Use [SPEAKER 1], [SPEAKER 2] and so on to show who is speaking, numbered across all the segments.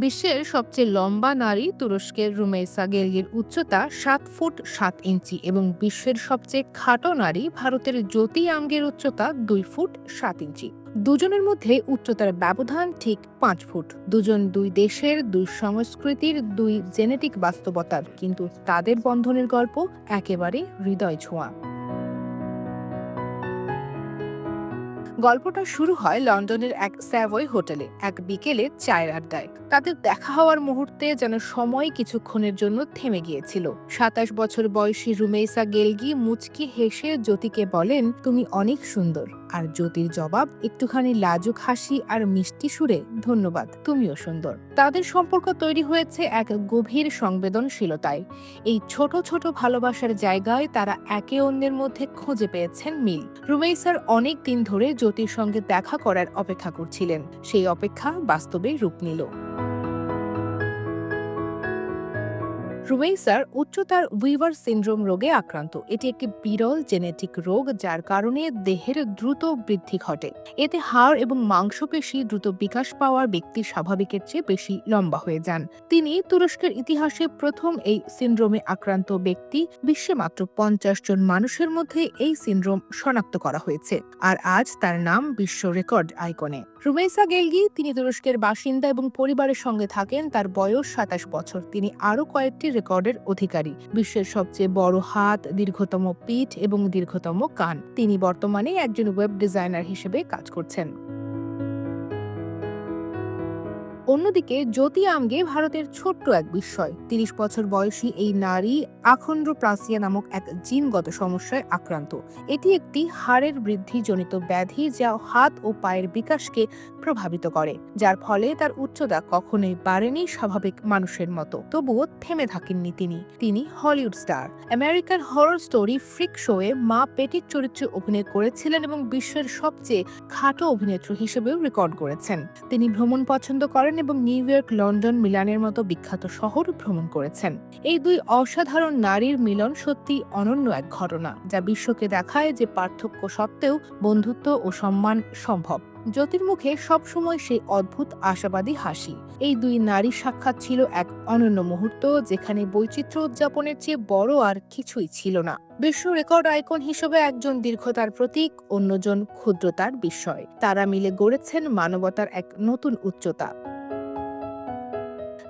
[SPEAKER 1] বিশ্বের সবচেয়ে লম্বা নারী তুরস্কের রুমেসা গেলগির উচ্চতা সাত ফুট সাত ইঞ্চি এবং বিশ্বের সবচেয়ে খাটো নারী ভারতের জ্যোতি আমগের উচ্চতা দুই ফুট সাত ইঞ্চি। দুজনের মধ্যে উচ্চতার ব্যবধান ঠিক পাঁচ ফুট। দুজন দুই দেশের, দুই সংস্কৃতির, দুই জেনেটিক বাস্তবতার। কিন্তু তাদের বন্ধনের গল্প একেবারে হৃদয় ছোঁয়া। গল্পটা শুরু হয় লন্ডনের এক স্যাভয় হোটেলে, এক বিকেলে চায়ের আড্ডায়। তাদের দেখা হওয়ার মুহূর্তে যেন সময় কিছুক্ষণের জন্য থেমে গিয়েছিল। সাতাশ বছর বয়সী রুমেইসা গেলগি মুচকি হেসে জ্যোতিকে বলেন, তুমি অনেক সুন্দর। আর জ্যোতির জবাব একটুখানি লাজুক হাসি আর মিষ্টি সুরে ধন্যবাদ। তুমিও সুন্দর। তাদের সম্পর্ক তৈরি হয়েছে এক গভীর সংবেদনশীলতায়। এই ছোট ছোট ভালোবাসার জায়গায় তারা একে অন্যের মধ্যে খুঁজে পেয়েছেন মিল। রুমেইসার অনেক দিন ধরে জ্যোতির সঙ্গে দেখা করার অপেক্ষা করছিলেন। সেই অপেক্ষা বাস্তবে রূপ নিল। রুমেইসার উচ্চতার উইভার সিনড্রোম রোগে আক্রান্ত। এটি একটি বিরল জেনেটিক রোগ যার কারণে দেহের দ্রুত বৃদ্ধি ঘটে। এতে হাড় এবং মাংসপেশি দ্রুত বিকাশ পাওয়ার ব্যক্তি স্বাভাবিকের চেয়ে বেশি লম্বা হয়ে যান। তিনি তুরস্কের ইতিহাসে প্রথম এই সিনড্রোমে আক্রান্ত ব্যক্তি। বিশ্বে মাত্র পঞ্চাশ জন মানুষের মধ্যে এই সিনড্রোম শনাক্ত করা হয়েছে আর আজ তার নাম বিশ্ব রেকর্ড আইকনে। রুমেইসা গেলগি, তিনি তুরস্কের বাসিন্দা এবং পরিবারের সঙ্গে থাকেন। তার বয়স সাতাশ বছর। তিনি আরও কয়েকটি রেকর্ডের অধিকারী, বিশ্বের সবচেয়ে বড় হাত, দীর্ঘতম পিঠ এবং দীর্ঘতম কান। তিনি বর্তমানে একজন ওয়েব ডিজাইনার হিসেবে কাজ করছেন। অন্যদিকে জ্যোতি আমগে ভারতের ছোট্ট এক বিস্ময়। তিরিশ বছর বয়সী এই নারী আখণ্ড প্রাসিয়া নামক এক জিনগত সমস্যায় আক্রান্ত। এটি একটি হাড়ের বৃদ্ধিজনিত ব্যাধি যা হাত ও পায়ের বিকাশকে প্রভাবিত করে, যার ফলে তার উচ্চতা কখনোই বাড়েনি স্বাভাবিক মানুষের মতো। তবুও থেমে থাকেননি তিনি। তিনি Hollywood star. American horror story freak শোয়ে মা পেটির চরিত্রে অভিনয় করেছিলেন এবং বিশ্বের সবচেয়ে খাটো অভিনেত্রী হিসেবেও রেকর্ড করেছেন। তিনি ভ্রমণ পছন্দ করেন এবং নিউ ইয়র্ক, লন্ডন মিলানের মতো বিখ্যাত শহর ভ্রমণ করেছেন। এই দুই অসাধারণ নারীর মিলন সত্যি অনন্য এক ঘটনা, যা বিশ্বকে দেখায় যে পার্থক্য সত্ত্বেও বন্ধুত্ব ও সম্মান সম্ভব। জ্যোতির মুখে সবসময় সেই অদ্ভুত, আশাবাদী হাসি। এই দুই নারী সাক্ষাৎ ছিল এক অনন্য মুহূর্ত, যেখানে বৈচিত্র্য উদযাপনের চেয়ে বড় আর কিছুই ছিল না। বিশ্ব রেকর্ড আইকন হিসেবে একজন দীর্ঘতার প্রতীক, অন্যজন ক্ষুদ্রতার বিস্ময়। তারা মিলে গড়েছেন মানবতার এক নতুন উচ্চতা।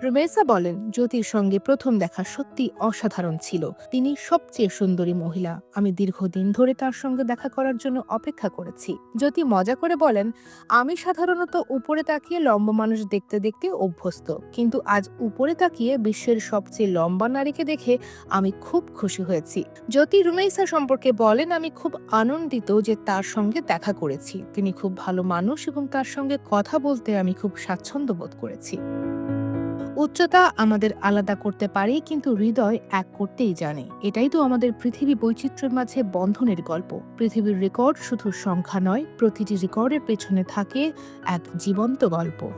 [SPEAKER 1] রুমেসা বলেন, জ্যোতির সঙ্গে প্রথম দেখা সত্যি অসাধারণ ছিল। তিনি সবচেয়ে সুন্দরী মহিলা। আমি দীর্ঘদিন ধরে তার সঙ্গে দেখা করার জন্য অপেক্ষা করেছি। জ্যোতি মজা করে বলেন, আমি সাধারণত উপরে তাকিয়ে লম্বা মানুষ দেখতে দেখতে অভ্যস্ত। কিন্তু আজ উপরে তাকিয়ে বিশ্বের সবচেয়ে লম্বা নারীকে দেখে আমি খুব খুশি হয়েছি। জ্যোতি রুমেসা সম্পর্কে বলেন, আমি খুব আনন্দিত যে তার সঙ্গে দেখা করেছি। তিনি খুব ভালো মানুষ এবং তার সঙ্গে কথা বলতে আমি খুব স্বাচ্ছন্দ্য বোধ করেছি। উচ্চতা আমাদের আলাদা করতে পারে, কিন্তু হৃদয় এক করতেই জানে। এটাই তো আমাদের পৃথিবী বৈচিত্র্যের মাঝে বন্ধনের গল্প। পৃথিবীর রেকর্ড শুধু সংখ্যা নয়, প্রতিটি রেকর্ডের পেছনে থাকে এক জীবন্ত গল্প।